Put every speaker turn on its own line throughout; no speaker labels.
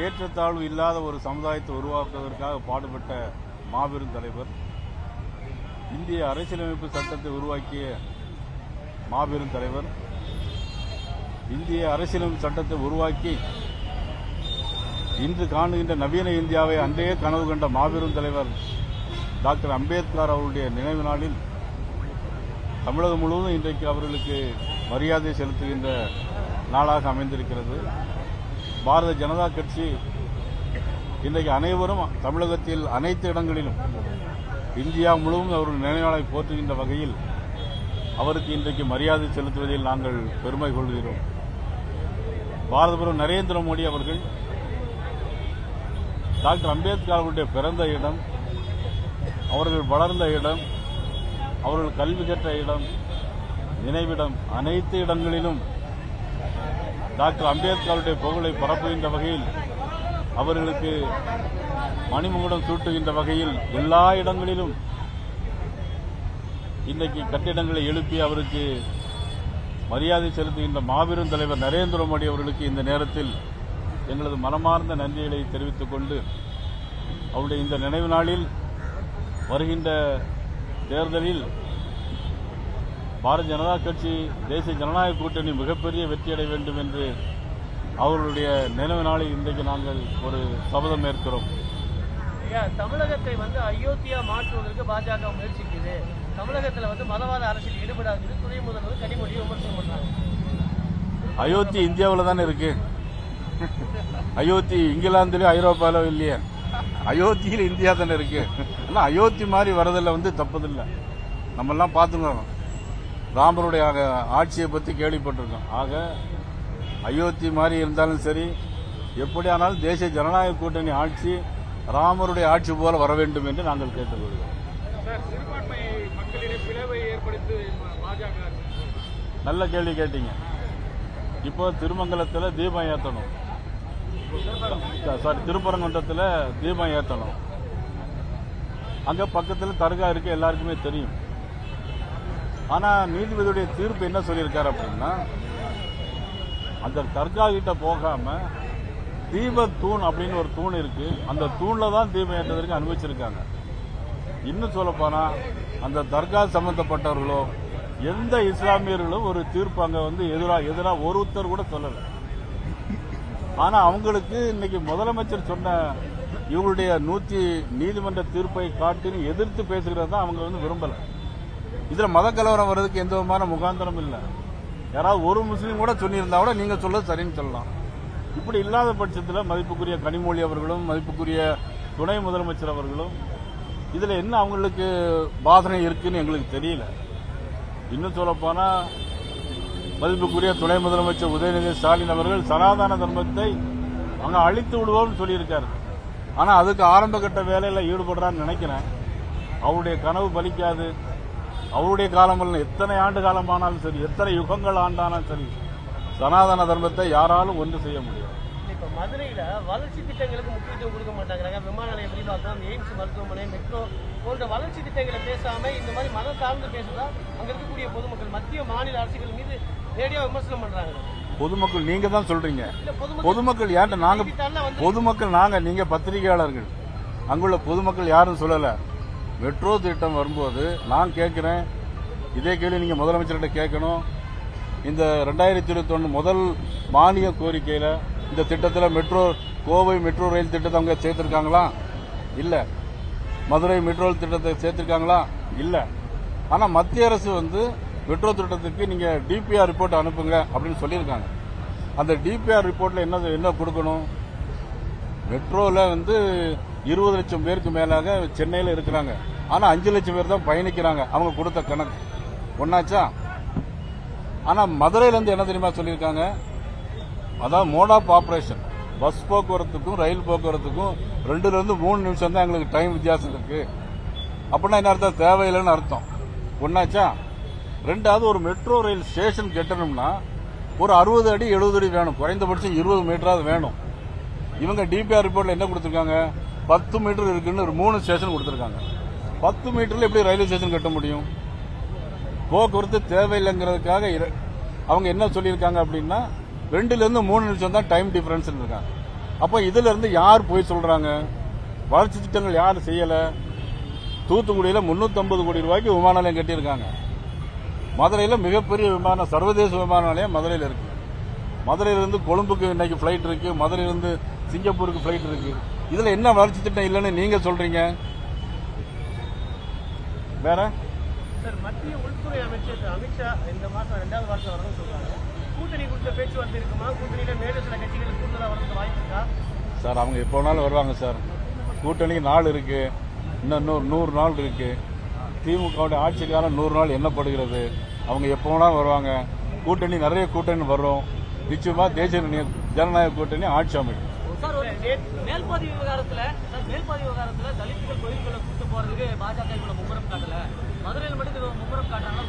ஏற்றத்தாழ்வு இல்லாத ஒரு சமுதாயத்தை உருவாக்குவதற்காக பாடுபட்ட மாபெரும் தலைவர் இந்திய அரசியலமைப்பு சட்டத்தை உருவாக்கிய மாபெரும் தலைவர் இந்திய அரசியலமைப்பு சட்டத்தை உருவாக்கி இன்று காணுகின்ற நவீன இந்தியாவை அன்றைய கனவு கண்ட மாபெரும் தலைவர் டாக்டர் அம்பேத்கர் அவருடைய நினைவு நாளில் தமிழகம் முழுவதும் இன்றைக்கு அவர்களுக்கு மரியாதை செலுத்துகின்ற நாளாக அமைந்திருக்கிறது. பாரத ஜனதா கட்சி இன்றைக்கு அனைவரும் தமிழகத்தில் அனைத்து இடங்களிலும் இந்தியா முழுவதும் அவர்கள் நினைவாளை போற்றுகின்ற வகையில் அவருக்கு இன்றைக்கு மரியாதை செலுத்துவதில் நாங்கள் பெருமை கொள்கிறோம். பாரதபுரம் நரேந்திர மோடி அவர்கள் டாக்டர் அம்பேத்கர் அவருடைய பிறந்த இடம் அவர்கள் வளர்ந்த இடம் அவர்கள் கல்வி கற்ற இடம் நினைவிடம் அனைத்து இடங்களிலும் டாக்டர் அம்பேத்கருடைய புகழை பரப்புகின்ற வகையில் அவர்களுக்கு மணிமுகுடம் சூட்டுகின்ற வகையில் எல்லா இடங்களிலும் இன்றைக்கு கட்டிடங்களை எழுப்பி அவருக்கு மரியாதை செலுத்துகின்ற மாபெரும் தலைவர் நரேந்திர மோடி அவர்களுக்கு இந்த நேரத்தில் எங்களது மனமார்ந்த நன்றிகளை தெரிவித்துக் கொண்டு அவருடைய இந்த நினைவு நாளில் வருகின்ற தேர்தலில் பாரதிய ஜனதா கட்சி தேசிய ஜனநாயக கூட்டணி மிகப்பெரிய வெற்றியடைய வேண்டும் என்று அவர்களுடைய நினைவு நாளில் இன்றைக்கு நாங்கள் ஒரு சபதம் ஏற்கிறோம்.
தமிழகத்தை வந்து அயோத்தியா மாற்றுவதற்கு பாஜக முயற்சிக்குது. தமிழகத்துல வந்து மதவாத அரசியல் ஈடுபடாது துணை முதல்வர் கனிமொழி விமர்சனம் பண்றாங்க
அயோத்தி இந்தியாவில் தானே இருக்கு? அயோத்தி இங்கிலாந்துலயோ ஐரோப்பாலோ இல்லையே? அயோத்தியில் இந்தியா தானே இருக்கு? ஆனால் அயோத்தி மாதிரி வரதில்ல வந்து தப்பதில்லை நம்ம எல்லாம் பார்த்துக்கணும். ராமருடைய ஆட்சியை பற்றி கேள்விப்பட்டிருக்கோம். ஆக அயோத்தி மாதிரி இருந்தாலும் சரி எப்படியானாலும் தேசிய ஜனநாயக கூட்டணி ஆட்சி ராமருடைய ஆட்சி போல வர வேண்டும் என்று நாங்கள் கேட்டுக்கொள்கிறோம். நல்ல கேள்வி கேட்டீங்க. இப்போ திருமங்கலத்தில் தீபம் ஏற்றணும் சாரி திருப்பரங்குன்றத்தில் தீபம் ஏற்றணும் அங்கே பக்கத்தில் தர்கா இருக்கு எல்லாருக்குமே தெரியும். ஆனால் நீதிபதியுடைய தீர்ப்பு என்ன சொல்லியிருக்காரு அப்படின்னா அந்த தர்கா கிட்ட போகாம தீப தூண் அப்படின்னு ஒரு தூண் இருக்கு. அந்த தூணில் தான் தீபம் ஏற்றதற்கு அனுபவிச்சிருக்காங்க இன்னும் சொல்லப்போனால் அந்த தர்கா சம்பந்தப்பட்டவர்களோ எந்த இஸ்லாமியர்களும் ஒரு தீர்ப்பு அங்கே வந்து எதிராக எதிராக ஒருத்தர் கூட சொல்லலை. ஆனால் அவங்களுக்கு இன்னைக்கு முதலமைச்சர் சொன்ன இவங்களுடைய நூற்றி நீதிமன்ற தீர்ப்பை காட்டின்னு எதிர்த்து பேசுகிறது தான் அவங்க வந்து விரும்பலை. இதில் மத கலவரம் வர்றதுக்கு எந்த விதமான முகாந்திரம் இல்லை. யாராவது ஒரு முஸ்லீம் கூட சொல்லியிருந்தா கூட நீங்கள் சொல்றது சரின்னு சொல்லலாம். இப்படி இல்லாத பட்சத்தில் மதிப்புக்குரிய கனிமொழி அவர்களும் மதிப்புக்குரிய துணை முதலமைச்சர் அவர்களும் இதில் என்ன அவங்களுக்கு பாதனை இருக்குன்னு எங்களுக்கு தெரியல. இன்னும் சொல்லப்போனால் மதிப்புக்குரிய துணை முதலமைச்சர் உதயநிதி ஸ்டாலின் அவர்கள் சனாதன தர்மத்தை அங்கே அழித்து விடுவோம்னு சொல்லியிருக்காரு. ஆனால் அதுக்கு ஆரம்ப கட்ட ஈடுபடுறான்னு நினைக்கிறேன். அவருடைய கனவு பலிக்காது. அவருடைய காலம் எத்தனை ஆண்டு காலமானாலும் சரி எத்தனை யுகங்கள் ஆண்டானாலும் சரி சனாதன தர்மத்தை யாராலும் ஒன்று செய்ய முடியாது.
இப்ப மதுரையில வளர்ச்சி திட்டங்களுக்கு முக்கியத்துவம் கொடுக்க மாட்டாங்க விமான நிலைய விரிவாக்கம் எய்ம்ஸ் மருத்துவமனை மெட்ரோ போன்ற வளர்ச்சி திட்டங்களை பேசாம இந்த மாதிரி மதம் சார்ந்து பேசுதா அங்க இருக்கக்கூடிய பொதுமக்கள் மத்திய மாநில அரசுகள் மீது நேரடியா விமர்சனம் பண்றாங்க.
பொதுமக்கள் நீங்க தான் சொல்றீங்க.
பொதுமக்கள்
ஏன்ட்ட நாங்க பொதுமக்கள் நாங்க நீங்க பத்திரிகையாளர்கள். அங்குள்ள பொதுமக்கள் யாரும் சொல்லல. மெட்ரோ திட்டம் வரும்போது நான் கேட்குறேன் இதே கேள்வி நீங்கள் முதலமைச்சர்கிட்ட கேட்கணும். இந்த ரெண்டாயிரத்தி இருபத்தொன்று முதல் மானிய கோரிக்கையில் இந்த திட்டத்தில் மெட்ரோ கோவை மெட்ரோ ரயில் திட்டத்தை அவங்க சேர்த்துருக்காங்களா? இல்லை. மதுரை மெட்ரோ திட்டத்தை சேர்த்துருக்காங்களா? இல்லை. ஆனால் மத்திய அரசு வந்து மெட்ரோ திட்டத்துக்கு நீங்கள் டிபிஆர் ரிப்போர்ட் அனுப்புங்க அப்படின்னு சொல்லியிருக்காங்க. அந்த டிபிஆர் ரிப்போர்ட்டில் என்ன என்ன கொடுக்கணும்? மெட்ரோவில் வந்து இருபது லட்சம் பேருக்கு மேலாக சென்னையில் இருக்கிறாங்க. ஆனா அஞ்சு லட்சம் பேர் தான் பயணிக்கிறாங்க. அவங்க கொடுத்த கணக்கு. ஒன்னாச்சா ஆனா மதுரையில இருந்து என்ன தெரியுமா சொல்லியிருக்காங்க? அதான் மோட் ஆஃப் ஆபரேஷன் பஸ் போக்குவரத்துக்கும் ரயில் போக்குவரத்துக்கும் ரெண்டுல இருந்து மூணு நிமிஷம் தான் எங்களுக்கு டைம் வித்தியாசம் இருக்கு. அப்படின்னா என்ன அர்த்தம்? தேவையில்லைன்னு அர்த்தம். ஒன்னாச்சா ரெண்டாவது ஒரு மெட்ரோ ரயில் ஸ்டேஷன் கட்டணும்னா ஒரு அறுபது அடி எழுபது அடி வேணும். குறைந்தபட்சம் இருபது மீட்டராவது வேணும். இவங்க டிபிஆர் ரிப்போர்ட்ல என்ன கொடுத்துருக்காங்க? பத்து மீட்டர் இருக்குன்னு ஒரு மூணு ஸ்டேஷன் கொடுத்துருக்காங்க. பத்து மீட்டர்ல எப்படி ரயில்வே ஸ்டேஷன் கட்ட முடியும்? போக்குவரத்து தேவையில்லைங்கிறதுக்காக அவங்க என்ன சொல்லியிருக்காங்க அப்படின்னா ரெண்டுல இருந்து மூணு நிமிஷம் தான் டைம் டிஃபரன்ஸ் இருக்காங்க அப்போ இதுல இருந்து யார் போய் சொல்றாங்க? வளர்ச்சி திட்டங்கள் யார் செய்யல? தூத்துக்குடியில 350 கோடி ரூபாய்க்கு விமான நிலையம் கட்டியிருக்காங்க. மதுரையில மிகப்பெரிய விமான சர்வதேச விமான நிலையம் மதுரையில் இருக்கு. மதுரையிலிருந்து கொழும்புக்கு இன்னைக்கு ஃப்ளைட் இருக்கு. மதுரையிலிருந்து சிங்கப்பூருக்கு ஃப்ளைட் இருக்கு. இதுல என்ன வளர்ச்சி திட்டம் இல்லைன்னு நீங்க சொல்றீங்க? வேற?
சார் மத்திய உள்துறை அமைச்சர் அமித்ஷா இந்த மாசம் ரெண்டாவது வாரத்தில் வரணும்னு சொல்றாங்க கூட்டணி குறித்த பேச்சுவார்த்தை இருக்குமா? கூட்டணியில மேலும் சில கட்சிகள் கூடுதலாக வரதுக்கு வாய்ப்பு இருக்கா?
சார் அவங்க எப்போ வேணாலும் வருவாங்க சார். கூட்டணிக்கு நாள் இருக்கு. இன்னும் இன்னொரு நூறு நாள் இருக்கு. திமுகவுடைய ஆட்சி காலம் நூறு நாள் எண்ணப்படுகிறது. அவங்க எப்போ வேணாலும் வருவாங்க. கூட்டணி நிறைய கூட்டணி வரும். நிச்சயமா தேசிய ஜனநாயக கூட்டணி ஆட்சி அமைக்கும்.
சார் ஒரு மேல்பாதி விவகாரத்துல சார் மேல்பாதி விவகாரத்துல தலித்துகள் கோயில்களை கூட்டு போறதுக்கு பாஜக இவ்வளவு மும்முரம் காட்டல. மதுரையில் மட்டும் இது மும்முரம்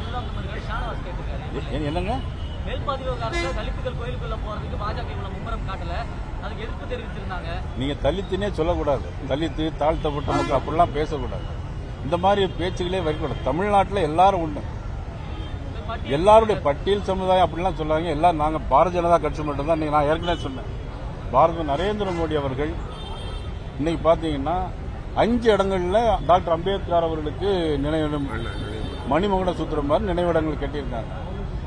உள்ளாங்க மாதிரி ஷானவாஸ் கேட்டிருக்காரு.
என்னங்க?
மேல்பாதி விவகாரத்துல தலித்துகள் கோயிலுக்குள்ள போறதுக்கு பாஜக இவ்வளவு மும்முரம் காட்டல. அதுக்கு எதிர்ப்பு தெரிவிச்சிருந்தாங்க.
நீங்க தலித்துனே சொல்லக்கூடாது. தலித்து தாழ்த்தப்பட்ட மக்கள் அப்படிலாம் பேசக்கூடாது. இந்த மாதிரி பேச்சுகளே வரக்கூடாது தமிழ்நாட்டில் எல்லாரும் உண்டு. எல்லாருடைய பட்டியல் சமுதாயம் அப்படிலாம் சொல்லாங்க எல்லாம் நாங்க பாரதிய ஜனதா கட்சி மட்டும் தான் நான் ஏற்கனவே சொன்னேன். பாரத நரேந்திர மோடி அவர்கள் இன்னைக்கு பார்த்தீங்கன்னா அஞ்சு இடங்களில் டாக்டர் அம்பேத்கர் அவர்களுக்கு நினைவிடம் மணிமகுட சூத்திரம் மாதிரி நினைவிடங்கள் கட்டியிருக்காங்க.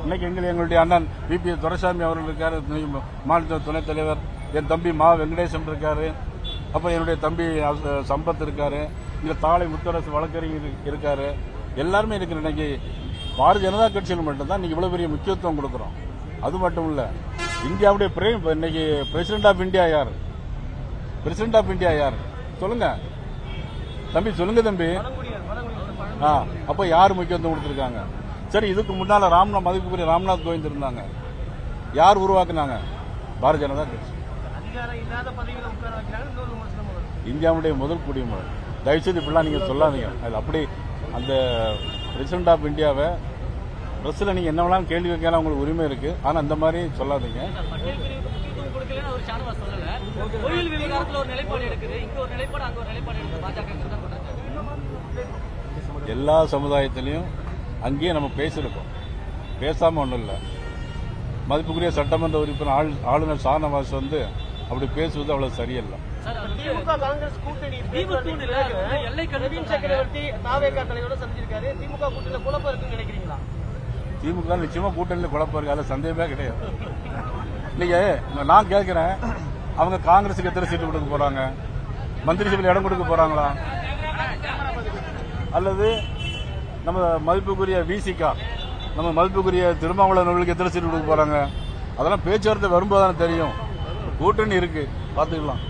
இன்னைக்கு எங்கள் எங்களுடைய அண்ணன் பிபி துரைசாமி அவர்கள் இருக்காரு மாநில துணைத் தலைவர். என் தம்பி மா வெங்கடேசன் இருக்காரு. அப்புறம் என்னுடைய தம்பி சம்பத் இருக்காரு. இங்கே தாளை முத்தரசு வழக்கறிஞர் இருக்காரு. எல்லாருமே இருக்கிற இன்னைக்கு பாரதிய ஜனதா கட்சியில் மட்டும்தான் இன்னைக்கு இவ்வளோ பெரிய முக்கியத்துவம் கொடுக்குறோம். அது மட்டும் இல்லை இந்தியாவுடைய பிரே- இன்னைக்கு பிரசிடென்ட் ஆஃப் இந்தியா யார்? பிரசிடென்ட் ஆஃப் இந்தியா யார்? சொல்லுங்க. தம்பி சொல்லுங்க தம்பி. ஆ அப்போ யார் முக்கியத்துவம் கொடுத்துருக்காங்க? சரி இதுக்கு முன்னால் ராம்நாத் மதிப்புக்குரிய ராம்நாத் கோவிந்த் இருந்தாங்க. யார் உருவாக்குனாங்க? பாரதிய ஜனதா கட்சி. இந்தியாவுடைய முதல் குடிமகன். தயவுசெய்து இப்படிலாம் நீங்கள் சொல்லாதீங்க. அது அப்படி அந்த பிரசிடென்ட் ஆஃப் இந்தியாவை பிரஸ்ல நீங்க என்ன வேணாலும் கேள்வி கேட்கலாம் உங்களுக்கு உரிமை இருக்கு. ஆனா இந்த மாதிரி சொல்லாதீங்க. எல்லா சமுதாயத்திலையும் அங்கேயே நம்ம பேசியிருக்கோம். பேசாம ஒன்றும் இல்லை. மதிப்புக்குரிய சட்டமன்ற உறுப்பினர் ஆளு- ஆளுநர் ஷானவாஸ் வந்து அப்படி பேசுவது அவ்வளவு சரியல்ல.
திமுக காங்கிரஸ் கூட்டணி
எல்லை
சக்கரவர்த்தி தாவேகா தலைவரோட சந்திச்சிருக்காரு. திமுக கூட்டணியில குழப்பம் இருக்குன்னு நினைக்கிறீங்களா?
திமுக நிச்சயமா கூட்டணியில் குழப்பம் இருக்கு. சந்தேகமே கிடையாது. நீங்க நான் கேட்கிறேன் அவங்க காங்கிரஸுக்கு எத்தனை சீட்டு கொடுக்க போறாங்க? மந்திரி சபையில் இடம் கொடுக்க போறாங்களா? அல்லது நம்ம மதிப்புக்குரிய விசிகா நம்ம மதிப்புக்குரிய திருமாவளவன் அவர்களுக்கு எத்தனை சீட்டு கொடுக்க போறாங்க? அதெல்லாம் பேச்சுவார்த்தை வரும்போது தானே தெரியும். கூட்டணி இருக்கு. பாத்துக்கலாம்